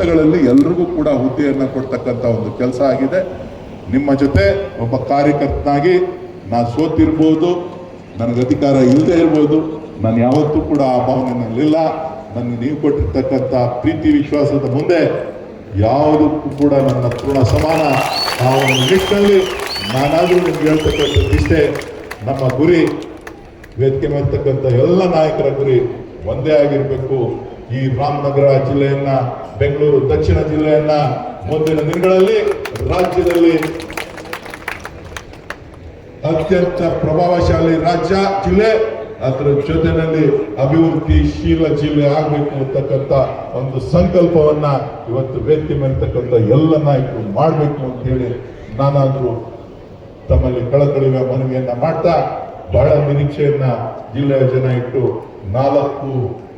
ಹಂತಗಳಲ್ಲಿ ಎಲ್ರಿಗೂ ಕೂಡ ಹುದ್ದೆಯನ್ನು ಕೊಡ್ತಕ್ಕಂಥ ಒಂದು ಕೆಲಸ ಆಗಿದೆ. ನಿಮ್ಮ ಜೊತೆ ಒಬ್ಬ ಕಾರ್ಯಕರ್ತನಾಗಿ ನಾನು ಸೋತಿರ್ಬೋದು, ನನಗೆ ಅಧಿಕಾರ ಇಲ್ಲದೆ ಇರ್ಬೋದು, ನಾನು ಯಾವತ್ತೂ ಕೂಡ ಆ ಭಾವನೆಯಲ್ಲಿಲ್ಲ. ನನಗೆ ನೀವು ಕೊಟ್ಟಿರ್ತಕ್ಕಂಥ ಪ್ರೀತಿ, ವಿಶ್ವಾಸದ ಮುಂದೆ ಯಾವುದಕ್ಕೂ ಕೂಡ ನನ್ನ ಪೂರ್ಣ ಸಮಾನ ಆ ಒಂದು ನಿಟ್ಟಿನಲ್ಲಿ ನಾನಾದರೂ ನಿಮ್ಗೆ ಹೇಳ್ತಕ್ಕಂಥದ್ದು ಇಷ್ಟೇ ನಮ್ಮ ಗುರಿ, ವೇದಿಕೆ ಮಾಡ್ತಕ್ಕಂಥ ಎಲ್ಲ ನಾಯಕರ ಗುರಿ ಒಂದೇ ಆಗಿರಬೇಕು. ಈ ರಾಮನಗರ ಜಿಲ್ಲೆಯನ್ನ, ಬೆಂಗಳೂರು ದಕ್ಷಿಣ ಜಿಲ್ಲೆಯನ್ನ, ಮುಂದಿನ ದಿನಗಳಲ್ಲಿ ರಾಜ್ಯದಲ್ಲಿ ಅತ್ಯಂತ ಪ್ರಭಾವಶಾಲಿ ರಾಜ್ಯ, ಜಿಲ್ಲೆ. ಅದರ ಜೊತೆಯಲ್ಲಿ ಅಭಿವೃದ್ಧಿಶೀಲ ಜಿಲ್ಲೆ ಆಗಬೇಕು ಅಂತಕ್ಕಂಥ ಒಂದು ಸಂಕಲ್ಪವನ್ನ ಇವತ್ತು ವ್ಯಕ್ತಿ ಮಾಡಿರ್ತಕ್ಕಂಥ ಎಲ್ಲ ನಾಯಕರು ಮಾಡಬೇಕು ಅಂತ ಹೇಳಿ ನಾನಾದರೂ ತಮ್ಮಲ್ಲಿ ಕಳಕಳಿಯ ಮನವಿಯನ್ನ ಮಾಡ್ತಾ ಬಹಳ ನಿರೀಕ್ಷೆಯನ್ನ ಜಿಲ್ಲೆಯ ಜನ ಇಟ್ಟು ನಾಲ್ಕು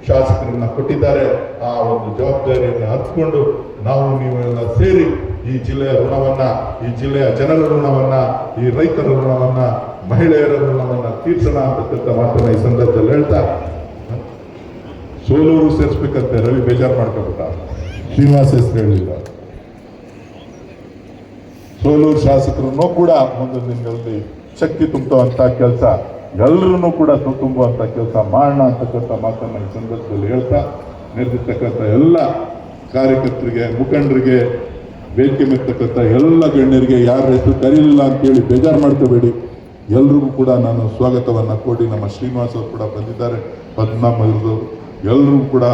ಶಾಸಕರನ್ನ ಕೊಟ್ಟಿದ್ದಾರೆ. ಆ ಒಂದು ಜವಾಬ್ದಾರಿಯನ್ನು ಹತ್ಕೊಂಡು ನಾವು ನೀವೆಲ್ಲ ಸೇರಿ ಈ ಜಿಲ್ಲೆಯ ಋಣವನ್ನ, ಈ ಜಿಲ್ಲೆಯ ಜನರ ಋಣವನ್ನ, ಈ ರೈತರ ಋಣವನ್ನ, ಮಹಿಳೆಯರ ಋಣವನ್ನ ತೀರ್ಸೋಣ ಅಂತಕ್ಕಂಥ ಮಾತನ್ನ ಈ ಸಂದರ್ಭದಲ್ಲಿ ಹೇಳ್ತಾ. ಸೋಲೂರು ಸೇರಿಸ್ಬೇಕಂತೆ ರವಿ ಬೇಜಾರು ಮಾಡ್ಕೊಬಿಟ್ಟ ಶ್ರೀನಿವಾಸ ಹೆಸರು ಹೇಳಿಲ್ಲ ಸೋಲೂರು ಶಾಸಕರನ್ನು ಕೂಡ ಮುಂದಿನ ದಿನಗಳಲ್ಲಿ ಶಕ್ತಿ ತುಂಬುವಂತ ಕೆಲಸ. ಎಲ್ಲರೂ ಕೂಡ ತುಂಬುವಂತ ಕೆಲಸ ಮಾಡೋಣ ಅಂತಕ್ಕಂಥ ಮಾತನ್ನ ಈ ಸಂದರ್ಭದಲ್ಲಿ ಹೇಳ್ತಾ ನೆರೆದಿರ್ತಕ್ಕಂಥ ಎಲ್ಲ ಕಾರ್ಯಕರ್ತರಿಗೆ, ಮುಖಂಡರಿಗೆ, ಬೇಡಿಕೆ ಮೆತ್ತಕ್ಕಂಥ ಎಲ್ಲ ಗಣ್ಯರಿಗೆ, ಯಾರ ಹೆಸರು ಕರೀಲಿಲ್ಲ ಅಂತೇಳಿ ಬೇಜಾರು ಮಾಡ್ಕೋಬೇಡಿ. ಎಲ್ರಿಗೂ ಕೂಡ ನಾನು ಸ್ವಾಗತವನ್ನು ಕೊಡಿ ನಮ್ಮ ಶ್ರೀನಿವಾಸ್ ಕೂಡ ಬಂದಿದ್ದಾರೆ. ಪದ್ಮನಾಭ ಎಲ್ಲರಿಗೂ ಕೂಡ